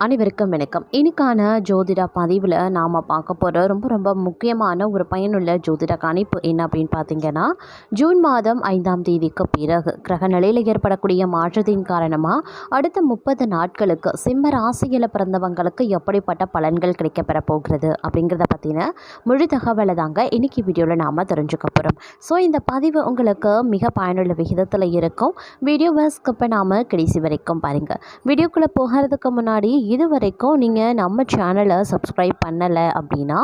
அனைவருக்கும் வணக்கம். இன்னைக்கான ஜோதிட பதிவில் நாம் பார்க்க போகிற ரொம்ப ரொம்ப முக்கியமான ஒரு பயனுள்ள ஜோதிட கணிப்பு என்ன அப்படின்னு பார்த்தீங்கன்னா ஜூன் மாதம் ஐந்தாம் தேதிக்கு பிறகு கிரக நிலையில் ஏற்படக்கூடிய மாற்றத்தின் காரணமாக அடுத்த முப்பது நாட்களுக்கு சிம்ம ராசியில் பிறந்தவங்களுக்கு எப்படிப்பட்ட பலன்கள் கிடைக்கப்பெற போகிறது அப்படிங்கிறத பற்றின முழு தகவலை தாங்க இன்னைக்கு வீடியோவில் நாம் தெரிஞ்சுக்க போகிறோம் ஸோ இந்த பதிவு உங்களுக்கு மிக பயனுள்ள விகிதத்தில் இருக்கும். வீடியோவை ஸ்கிப்பை நாம் கடைசி வரைக்கும் பாருங்கள் வீடியோக்குள்ளே போகிறதுக்கு முன்னாடி இது வரைக்கும் நீங்கள் நம்ம சேனலை சப்ஸ்கிரைப் பண்ணலை அப்படின்னா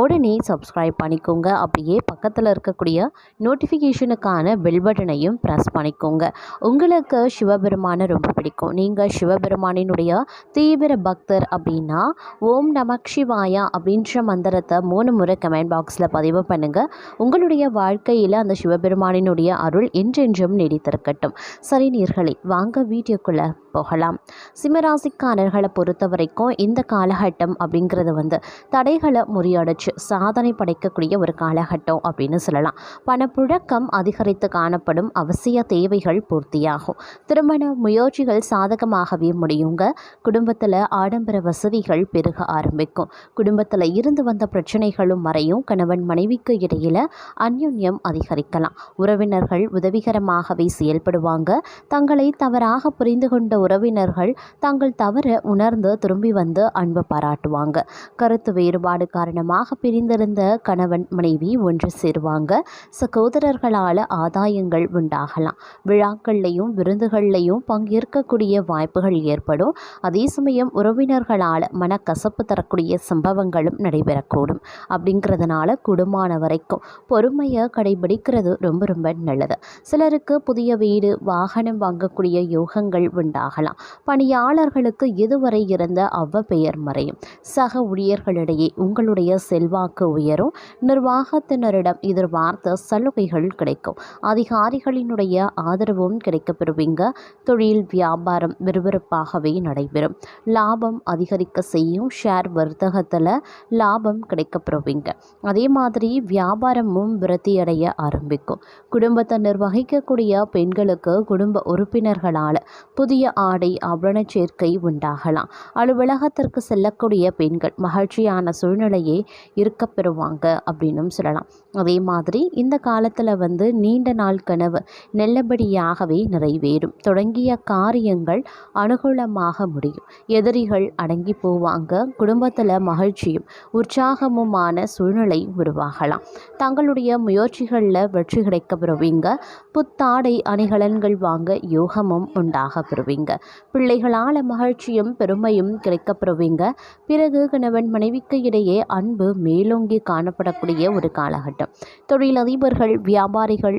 உடனே சப்ஸ்கிரைப் பண்ணிக்கோங்க. அப்படியே பக்கத்தில் இருக்கக்கூடிய நோட்டிஃபிகேஷனுக்கான பெல் பட்டனையும் ப்ரெஸ் பண்ணிக்கோங்க. உங்களுக்கு சிவபெருமானை ரொம்ப பிடிக்கும். நீங்கள் சிவபெருமானினுடைய தீவிர பக்தர் அப்படின்னா ஓம் நமக் சிவாயா அப்படின்ற மந்திரத்தை மூணு முறை கமெண்ட் பாக்ஸில் பதிவு பண்ணுங்கள் உங்களுடைய வாழ்க்கையில் அந்த சிவபெருமானினுடைய அருள் என்றென்றும் நீடித்திருக்கட்டும். சரி நீர்களே வாங்க வீடியோக்குள்ளே போகலாம். சிம்மராசிக்காரர்களை பொறுத்த வரைக்கும் இந்த காலகட்டம் அப்படிங்கிறது வந்து தடைகளை முறியடிச்சு சாதனை படைக்கக்கூடிய ஒரு காலகட்டம் அப்படின்னு சொல்லலாம். பணப்புழக்கம் அதிகரித்து காணப்படும் அவசிய தேவைகள் பூர்த்தியாகும். திருமண முயற்சிகள் சாதகமாகவே முடியுங்க. குடும்பத்தில் ஆடம்பர வசதிகள் பெருக ஆரம்பிக்கும். குடும்பத்தில் இருந்து வந்த பிரச்சனைகளும் மறையும். கணவன் மனைவிக்கு இடையில் அந்யுன்யம் அதிகரிக்கலாம். உறவினர்கள் உதவிகரமாகவே செயல்படுவாங்க. தங்களை தவறாக புரிந்து கொண்ட உறவினர்கள் தங்கள் தவற உணர்ந்து திரும்பி வந்து அன்பை பாராட்டுவாங்க. கருத்து வேறுபாடு காரணமாக பிரிந்திருந்த கணவன் மனைவி ஒன்று சேருவாங்க. சகோதரர்களால் ஆதாயங்கள் உண்டாகலாம். விழாக்கள்லையும் விருந்துகள்லையும் பங்கேற்கக்கூடிய வாய்ப்புகள் ஏற்படும். அதே சமயம் உறவினர்களால் மனக்கசப்பு தரக்கூடிய சம்பவங்களும் நடைபெறக்கூடும். அப்படிங்கிறதுனால குடும்பமான வரைக்கும் பொறுமையை கடைபிடிக்கிறது ரொம்ப ரொம்ப நல்லது. சிலருக்கு புதிய வீடு வாகனம் வாங்கக்கூடிய யோகங்கள் உண்டாகலாம். பணியாளர்களுக்கு இதுவரை இருந்த அவ்வ பெயர் மறையும். சக ஊழியர்களிடையே உங்களுடைய செல்வாக்கு உயரும். நிர்வாகத்தினரிடம் எதிர்பார்த்த சலுகைகள் கிடைக்கும். அதிகாரிகளினுடைய ஆதரவும் கிடைக்கப்பெறுவீங்க. தொழில் வியாபாரம் விறுவிறுப்பாகவே நடைபெறும். லாபம் அதிகரிக்க செய்யும் ஷேர் வர்த்தகத்தில் லாபம் கிடைக்கப்பெறுவீங்க. அதே மாதிரி வியாபாரமும் விருத்தியடைய ஆரம்பிக்கும். குடும்பத்தை நிர்வகிக்கக்கூடிய பெண்களுக்கு குடும்ப உறுப்பினர்களால் புதிய ஆடை ஆபரண சேர்க்கை உண்டாகலாம். அலுவலகத்திற்கு செல்லக்கூடிய பெண்கள் மகிழ்ச்சியான சூழ்நிலையே இருக்க பெறுவாங்க அப்படின்னும் சொல்லலாம். அதே மாதிரி இந்த காலத்தில் வந்து நீண்ட நாள் கனவு நல்லபடியாகவே நிறைவேறும். தொடங்கிய காரியங்கள் அனுகூலமாக முடியும். எதிரிகள் அடங்கி போவாங்க. குடும்பத்தில் மகிழ்ச்சியும் உற்சாகமுமான சூழ்நிலை உருவாகலாம். தங்களுடைய முயற்சிகளில் வெற்றி கிடைக்க பெறுவீங்க. புத்தாடை அணிகலன்கள் வாங்க யோகமும் உண்டாக பெறுவீங்க. பிள்ளைகளால் மகிழ்ச்சியும் பொறுமையும் கிடைக்கப்பெறுவீங்க பிறகு கணவன் மனைவிக்கு இடையே அன்பு மேலோங்கி காணப்படக்கூடிய ஒரு காலகட்டம். தொழிலதிபர்கள் வியாபாரிகள்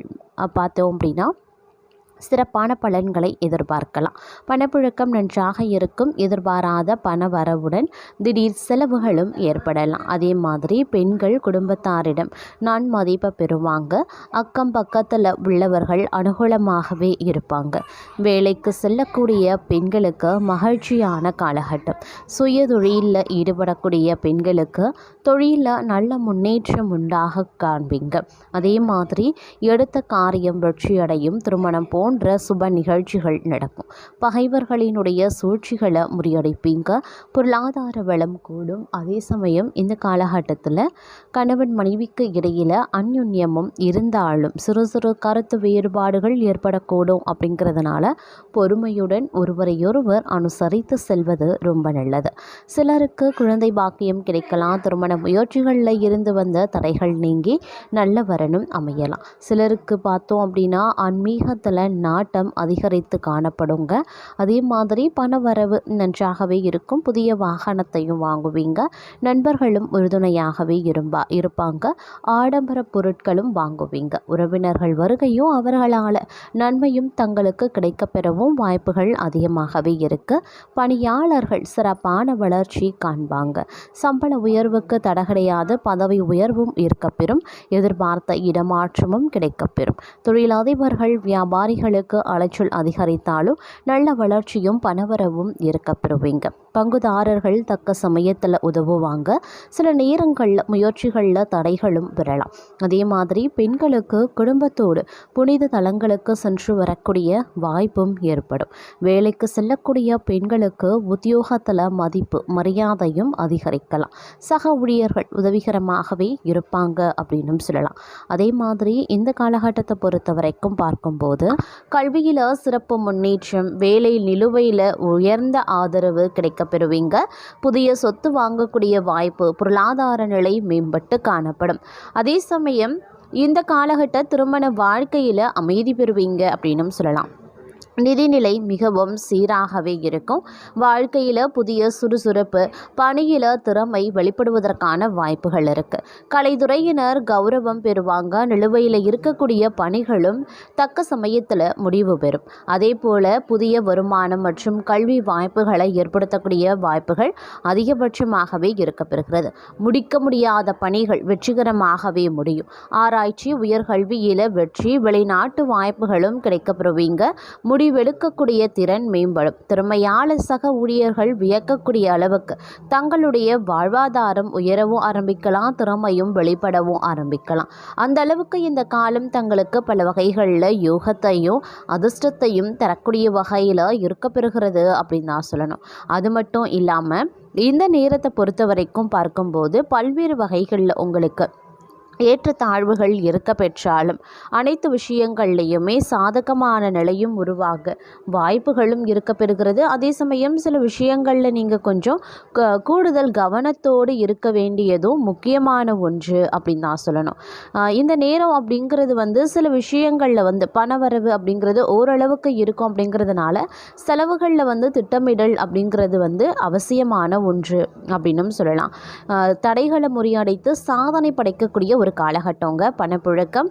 பார்த்தோம் அப்படின்னா சிறப்பான பலன்களை எதிர்பார்க்கலாம். பணப்புழக்கம் நன்றாக இருக்கும் எதிர்பாராத பண வரவுடன் திடீர் செலவுகளும் ஏற்படலாம். அதே மாதிரி பெண்கள் குடும்பத்தாரிடம் நான் மதிப்பை பெறுவாங்க. அக்கம் பக்கத்தில் உள்ளவர்கள் அனுகூலமாகவே இருப்பாங்க. வேலைக்கு செல்லக்கூடிய பெண்களுக்கு மகிழ்ச்சியான காலகட்டம். சுய தொழிலில் ஈடுபடக்கூடிய பெண்களுக்கு தொழிலில் நல்ல முன்னேற்றம் உண்டாக காண்பீங்க. அதே மாதிரி எடுத்த காரியம் வெற்றியடையும் திருமணம் போ போன்ற சுப நிகழ்ச்சிகள் நடக்கும். பகைவர்களினுடைய சூழ்ச்சிகளை முறியடைப்பீங்க. பொருளாதார வளம் கூடும். அதே சமயம் இந்த காலகட்டத்தில் கணவன் மனைவிக்கு இடையில் அந்யுன்யமும் இருந்தாலும் சிறு சிறு கருத்து வேறுபாடுகள் ஏற்படக்கூடும் அப்படிங்கிறதுனால பொறுமையுடன் ஒருவரையொருவர் அனுசரித்து செல்வது ரொம்ப நல்லது. சிலருக்கு குழந்தை பாக்கியம் கிடைக்கலாம். திருமண முயற்சிகளில் இருந்து வந்த தடைகள் நீங்கி நல்ல வரணும் அமையலாம். சிலருக்கு பார்த்தோம் அப்படின்னா ஆன்மீகத்தில் நாட்டம் அதிகரித்து காணப்படுங்க. அதே மாதிரி பணவரவு நன்றாகவே இருக்கும். புதிய வாகனத்தையும் வாங்குவீங்க. நண்பர்களும் உறுதுணையாகவே இருப்பா இருப்பாங்க. ஆடம்பர பொருட்களும் வாங்குவீங்க. உறவினர்கள் வருகையும் அவர்களால் நன்மையும் தங்களுக்கு கிடைக்கப்பெறவும் வாய்ப்புகள் அதிகமாகவே இருக்கு. பணியாளர்கள் சிறப்பான வளர்ச்சி காண்பாங்க. சம்பள உயர்வுக்கு தடகடையாத பதவி உயர்வும் இருக்கப்பெறும் எதிர்பார்த்த இடமாற்றமும் கிடைக்கப்பெறும் தொழிலதிபர்கள் வியாபாரிகள் பணிகளுக்கு அலைச்சல் அதிகரித்தாலும் நல்ல வளர்ச்சியும் பணவரவும் இருக்க பெறுவீங்க பங்குதாரர்கள் தக்க சமயத்தில் உதவுவாங்க. சில நேரங்களில் முயற்சிகளில் தடைகளும் பெறலாம். அதே மாதிரி பெண்களுக்கு குடும்பத்தோடு புனித தலங்களுக்கு சென்று வரக்கூடிய வாய்ப்பும் ஏற்படும். வேலைக்கு செல்லக்கூடிய பெண்களுக்கு உத்தியோகத்தில் மதிப்பு மரியாதையும் அதிகரிக்கலாம். சக ஊழியர்கள் உதவிகரமாகவே இருப்பாங்க அப்படின்னும் சொல்லலாம். அதே மாதிரி இந்த காலகட்டத்தை பொறுத்த வரைக்கும் பார்க்கும்போது கல்வியில் சிறப்பு முன்னேற்றம் வேலை நிலுவையில் உயர்ந்த ஆதரவு கிடைக்கும் கிடைக்கப் பெறுவீங்க புதிய சொத்து வாங்கக்கூடிய வாய்ப்பு பொருளாதார நிலை மேம்பட்டு காணப்படும். அதே சமயம் இந்த காலகட்ட திருமண வாழ்க்கையில் அமைதி பெறுவீங்க அப்படின்னும் சொல்லலாம். நிதிநிலை மிகவும் சீராகவே இருக்கும். வாழ்க்கையில் புதிய சுறுசுறுப்பு பணியில் திறமை வெளிப்படுவதற்கான வாய்ப்புகள் இருக்குது கலைத்துறையினர் கௌரவம் பெறுவாங்க. நிலுவையில் இருக்கக்கூடிய பணிகளும் தக்க சமயத்தில் முடிவு பெறும். அதே போல் புதிய வருமானம் மற்றும் கல்வி வாய்ப்புகளை ஏற்படுத்தக்கூடிய வாய்ப்புகள் அதிகபட்சமாகவே இருக்கப்பெறுகிறது. முடிக்க முடியாத பணிகள் வெற்றிகரமாகவே முடியும். ஆராய்ச்சி உயர்கல்வியில் வெற்றி வெளிநாட்டு வாய்ப்புகளும் கிடைக்கப்பெறுவீங்க முடி முடிவெடுக்கக்கூடிய திறன் மேம்படும். திறமையான சக ஊழியர்கள் வியக்கக்கூடிய அளவுக்கு தங்களுடைய வாழ்வாதாரம் உயரவும் ஆரம்பிக்கலாம் திறமையும் வெளிப்படவும் ஆரம்பிக்கலாம். அந்த அளவுக்கு இந்த காலம் தங்களுக்கு பல வகைகளில் யோகத்தையும் அதிர்ஷ்டத்தையும் தரக்கூடிய வகையில் இருக்க பெறுகிறது அப்படின்னு தான் சொல்லணும். அது மட்டும் இல்லாமல் இந்த நேரத்தை பொறுத்த வரைக்கும் பார்க்கும்போது பல்வேறு வகைகளில் உங்களுக்கு ஏற்றத்தாழ்வுகள் இருக்க பெற்றாலும் அனைத்து விஷயங்கள்லையுமே சாதகமான நிலையும் உருவாக வாய்ப்புகளும் இருக்க பெறுகிறது அதே சமயம் சில விஷயங்களில் நீங்கள் கொஞ்சம் கூடுதல் கவனத்தோடு இருக்க வேண்டியதும் முக்கியமான ஒன்று அப்படின்னு தான் சொல்லணும். இந்த நேரம் அப்படிங்கிறது வந்து சில விஷயங்களில் வந்து பணவரவு அப்படிங்கிறது ஓரளவுக்கு இருக்கும் அப்படிங்கிறதுனால செலவுகளில் வந்து திட்டமிடல் அப்படிங்கிறது வந்து அவசியமான ஒன்று அப்படின்னும் சொல்லலாம். தடைகளை முறியடைத்து சாதனை படைக்கக்கூடிய ஒரு ஒரு காலகட்டங்க. பணப்புழக்கம்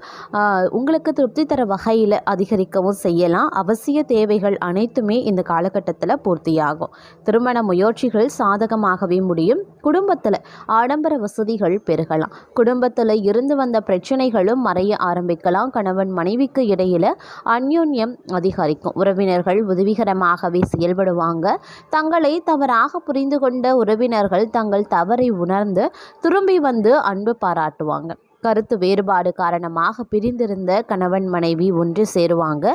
உங்களுக்கு திருப்தி தர வகையில் அதிகரிக்கவும் செய்யலாம். அவசிய தேவைகள் அனைத்துமே இந்த காலகட்டத்தில் பூர்த்தியாகும். திருமண முயற்சிகள் சாதகமாகவே முடியும். குடும்பத்தில் ஆடம்பர வசதிகள் பெருகலாம். குடும்பத்தில் இருந்து வந்த பிரச்சனைகளும் மறைய ஆரம்பிக்கலாம். கணவன் மனைவிக்கு இடையில் அந்யோன்யம் அதிகரிக்கும். உறவினர்கள் உதவிகரமாகவே செயல்படுவாங்க. தங்களை தவறாக புரிந்து கொண்ட உறவினர்கள் தங்கள் தவறை உணர்ந்து திரும்பி வந்து அன்பு பாராட்டுவாங்க. கருத்து வேறுபாடு காரணமாக பிரிந்திருந்த கணவன் மனைவி ஒன்று சேருவாங்க.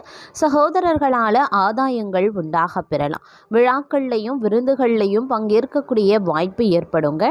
சகோதரர்களால் ஆதாயங்கள் உண்டாக பெறலாம். விழாக்கள்லையும் விருந்துகள்லையும் பங்கேற்கக்கூடிய வாய்ப்பு ஏற்படுங்க.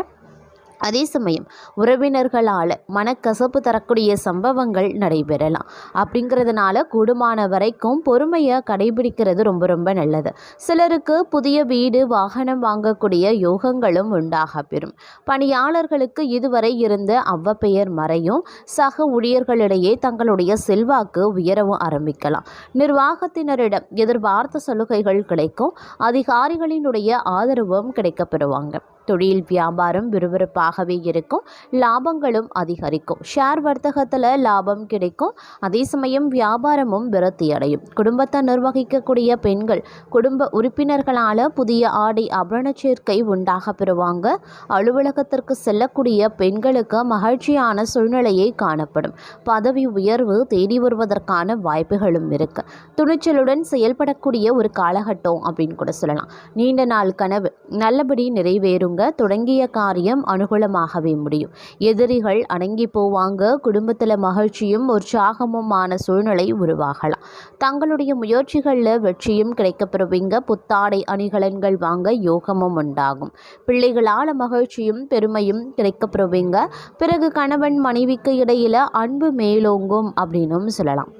அதே சமயம் உறவினர்களால் மனக்கசப்பு தரக்கூடிய சம்பவங்கள் நடைபெறலாம். அப்படிங்கிறதுனால கூடுமான வரைக்கும் பொறுமையை கடைபிடிக்கிறது ரொம்ப ரொம்ப நல்லது. சிலருக்கு புதிய வீடு வாகனம் வாங்கக்கூடிய யோகங்களும் உண்டாக பெறும். பணியாளர்களுக்கு இதுவரை இருந்த அவ்வப்பெயர் மறையும். சக ஊழியர்களிடையே தங்களுடைய செல்வாக்கு உயரவும் ஆரம்பிக்கலாம். நிர்வாகத்தினரிடம் எதிர்பார்த்த சலுகைகள் கிடைக்கும். அதிகாரிகளினுடைய ஆதரவும் கிடைக்கப்பெறுவாங்க தொழில் வியாபாரம் விறுவிறுப்பாகவே இருக்கும் லாபங்களும் அதிகரிக்கும். ஷேர் வர்த்தகத்தில் லாபம் கிடைக்கும். அதே சமயம் வியாபாரமும் விரத்தி அடையும். குடும்பத்தை நிர்வகிக்கக்கூடிய பெண்கள் குடும்ப உறுப்பினர்களால் புதிய ஆடை ஆபரண சேர்க்கை உண்டாக பெறுவாங்க. அலுவலகத்திற்கு செல்லக்கூடிய பெண்களுக்கு மகிழ்ச்சியான சூழ்நிலையை காணப்படும். பதவி உயர்வு தேடி வருவதற்கான வாய்ப்புகளும் இருக்கு. துணிச்சலுடன் செயல்படக்கூடிய ஒரு காலகட்டம் அப்படின்னு கூட சொல்லலாம். நீண்ட நாள் கனவு நல்லபடி நிறைவேறும் நிறைவேறுங்க தொடங்கிய காரியம் அனுகூலமாகவே முடியும். எதிரிகள் அடங்கி போவாங்க குடும்பத்தில் மகிழ்ச்சியும் உற்சாகமுமான சூழ்நிலை உருவாகலாம். தங்களுடைய முயற்சிகளில் வெற்றியும் கிடைக்கப்பெறுவீங்க. புத்தாடை அணிகலன்கள் வாங்க யோகமும் உண்டாகும். பிள்ளைகளால் மகிழ்ச்சியும் பெருமையும் கிடைக்கப்பெறுவீங்க. பிறகு கணவன் மனைவிக்கு இடையில அன்பு மேலோங்கும் அப்படின்னும் சொல்லலாம்.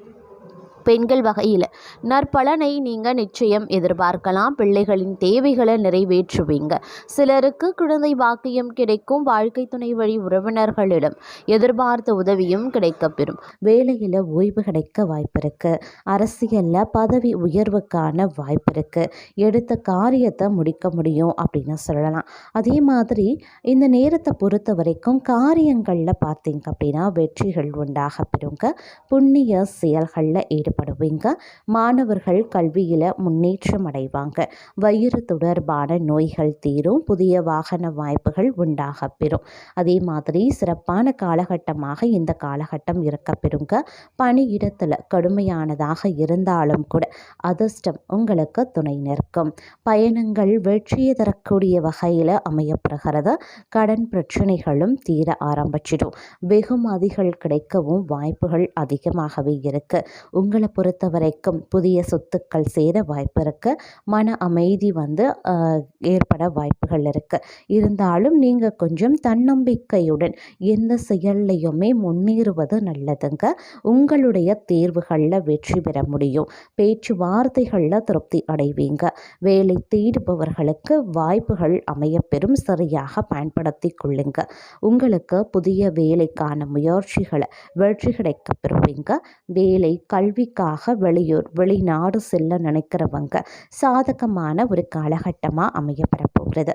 பெண்கள் வகையில். நற்பலனை நீங்கள் நிச்சயம் எதிர்பார்க்கலாம். பிள்ளைகளின் தேவைகளை நிறைவேற்றுவீங்க. சிலருக்கு குழந்தை பாக்கியம் கிடைக்கும். வாழ்க்கை துணை வழி உறவினர்களிடம் எதிர்பார்த்த உதவியும் கிடைக்கப்பெறும் வேலையில் ஓய்வு கிடைக்க வாய்ப்பிருக்கு. அரசியலில் பதவி உயர்வுக்கான வாய்ப்பு இருக்குது எடுத்த காரியத்தை முடிக்க முடியும் அப்படின்னு சொல்லலாம். அதே மாதிரி இந்த நேரத்தை பொறுத்த வரைக்கும் காரியங்களில் பார்த்தீங்க அப்படின்னா வெற்றிகள் உண்டாக பெறுங்க. புண்ணிய செயல்களில் ஈடுபட ஈடுபடுவீங்க மாணவர்கள் கல்வியில் முன்னேற்றம் அடைவாங்க. வயிறு தொடர்பான நோய்கள் தீரும். புதிய வாகன வாய்ப்புகள் உண்டாக பெறும். அதே மாதிரி சிறப்பான காலகட்டமாக இந்த காலகட்டம் இருக்க பெறுங்க பணியிடத்தில் கடுமையானதாக இருந்தாலும் கூட அதிர்ஷ்டம் உங்களுக்கு துணை நிற்கும். பயணங்கள் வெற்றியை தரக்கூடிய வகையில் அமையப்படுகிறது கடன் பிரச்சனைகளும் தீர ஆரம்பிச்சிடும். வெகுமதிகள் கிடைக்கவும் வாய்ப்புகள் அதிகமாகவே இருக்கு. உங்கள் பொறுத்த வரைக்கும் புதிய சொத்துக்கள் சேர வாய்ப்பு இருக்கு மன அமைதி வந்து ஏற்பட வாய்ப்புகள் இருக்கு. இருந்தாலும் நீங்கள் கொஞ்சம் தன்னம்பிக்கையுடன் எந்த செயல்லையுமே முன்னேறுவது நல்லதுங்க. உங்களுடைய தேர்வுகளில் வெற்றி பெற முடியும். பேச்சுவார்த்தைகளில் திருப்தி அடைவீங்க. வேலை தேடுபவர்களுக்கு வாய்ப்புகள் அமையப்பெறும். சரியாக பயன்படுத்தி கொள்ளுங்க. உங்களுக்கு புதிய வேலைக்கான முயற்சிகளை வெற்றி கிடைக்க பெறுவீங்க. வேலை கல்வி கல்விக்காக வெளியூர் வெளிநாடு செல்ல நினைக்கிறவங்க சாதகமான ஒரு காலகட்டமாக அமையப்பெற போகிறது.